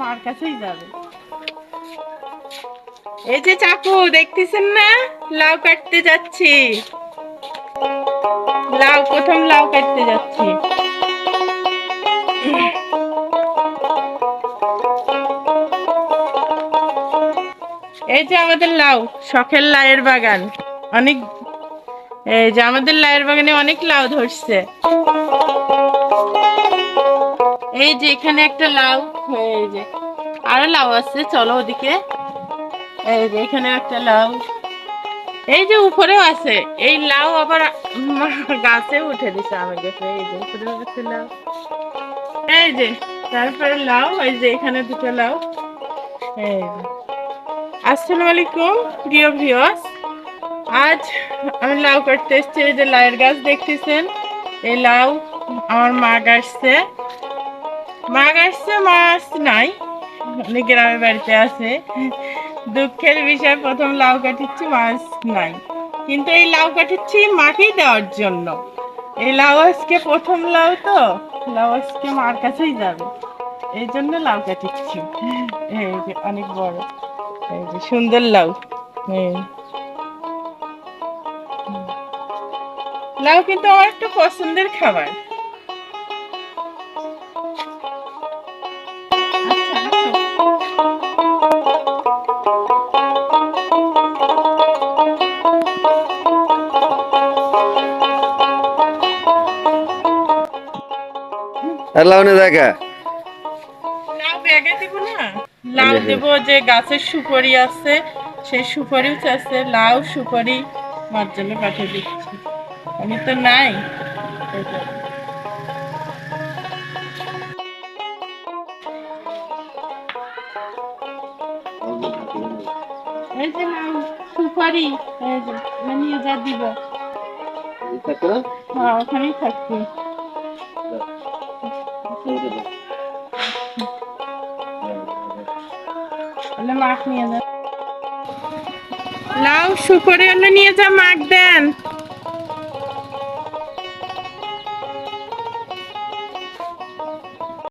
মার কাছেই যাবে। এই যে চাকু, দেখতেছেন না? লাউ কাটতে যাচ্ছি। লাউ, প্রথম লাউ কাটতে যাচ্ছি। এই যে আমাদের লাউ, শখের লাউয়ের বাগান। অনেক এই যে আমাদের লাউয়ের বাগানে অনেক লাউ ধরছে। এই যে এখানে একটা লাউ, এই যে। আরও লাউ আছে, চলো ওদিকে। এই যে এখানে একটা লাউ। এই যে উপরেও আছে। এই লাউ আবার গাছে উঠে দিছে আমার কাছে এই যে উপরে আছে লাউ। এই যে, তারপরে লাউ, এই যে এখানে দুটো লাউ। আসসালামু আলাইকুম, প্রিয় ভিউয়ার্স। আজ আমি লাউ কাটতে এসেছি। এই যে লাউয়ের গাছ দেখতেছেন? এই লাউ আমার মা গাছছে মা গাছছে মাছ নাই। গ্রামের বাড়িতে আছে। দুঃখের বিষয়, প্রথম লাউ কাটিচ্ছি, মাছ নাই। কিন্তু এই লাউ কাটিচ্ছি মাকেই দেওয়ার জন্য। এই লাউ আজকে প্রথম লাউ তো, লাউ আজকে মার কাছেই যাবে। এই জন্য লাউ কাটিচ্ছি। অনেক বড় সুন্দর লাউ। লাউ কিন্তু আমার একটু পছন্দের খাবার। আর লাউনে দেখা। লাউ ব্যাগে দিব না? লাউ। দেব যে গাছের সুপারি আছে সেই সুপারিও আছে লাউ সুপারি মার জন্য পাঠিয়ে দিচ্ছি। আমি তো নাই। এই যে লাউ সুপারি এই যে নিয়ে যা দিব। হ্যাঁ ওখানেই থাকবে। লাউ হলে নিয়ে যা মাখ দেন।